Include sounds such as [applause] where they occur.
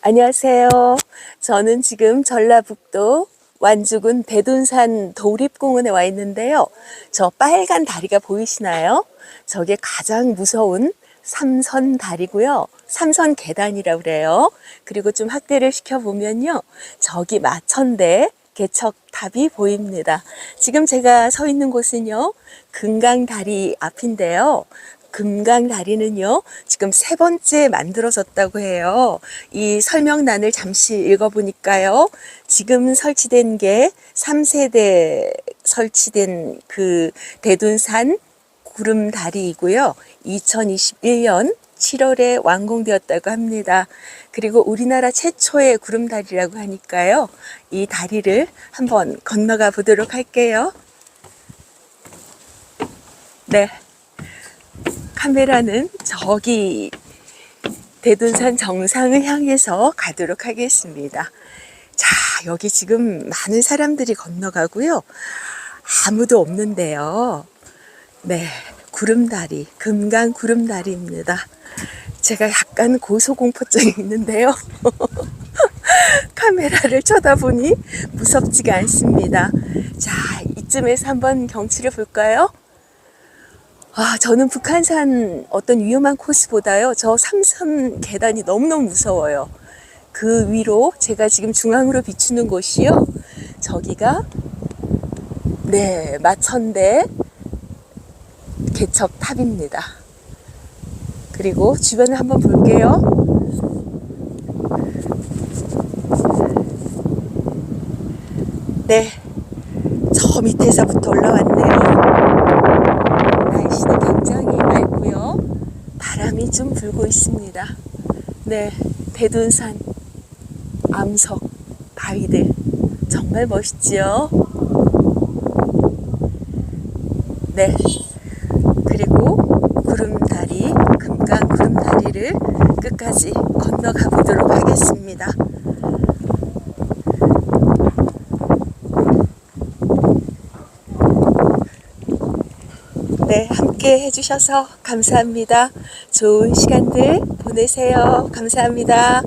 안녕하세요. 저는 지금 전라북도 완주군 대둔산 도립공원에 와 있는데요. 저 빨간 다리가 보이시나요? 저게 가장 무서운 삼선 다리고요. 삼선 계단이라고 그래요. 그리고 좀 확대를 시켜보면요. 저기 마천대 개척탑이 보입니다. 지금 제가 서 있는 곳은요. 금강다리 앞인데요. 금강 다리는요, 지금 세 번째 만들어졌다고 해요. 이 설명란을 잠시 읽어보니까요, 지금 설치된 게 3세대 설치된 그 대둔산 구름 다리이고요. 2021년 7월에 완공되었다고 합니다. 그리고 우리나라 최초의 구름 다리라고 하니까요, 이 다리를 한번 건너가 보도록 할게요. 네. 카메라는 저기 대둔산 정상을 향해서 가도록 하겠습니다. 자, 여기 지금 많은 사람들이 건너가고요. 아무도 없는데요. 네, 구름다리, 금강 구름다리입니다. 제가 약간 고소공포증이 있는데요. [laughs] 카메라를 쳐다보니 무섭지가 않습니다. 자, 이쯤에서 한번 경치를 볼까요? 아, 저는 북한산 어떤 위험한 코스보다요, 저 삼선 계단이 너무너무 무서워요. 그 위로 제가 지금 중앙으로 비추는 곳이요, 저기가, 네, 마천대 개척탑입니다. 그리고 주변을 한번 볼게요. 네, 저 밑에서부터 올라왔네요. 날씨는 굉장히 맑고요. 바람이 좀 불고 있습니다. 네, 대둔산, 암석, 바위들 정말 멋있지요. 네, 그리고 구름다리, 금강 구름다리를 끝까지 건너가 보도록 하겠습니다. 네, 함께 해주셔서 감사합니다. 좋은 시간들 보내세요. 감사합니다.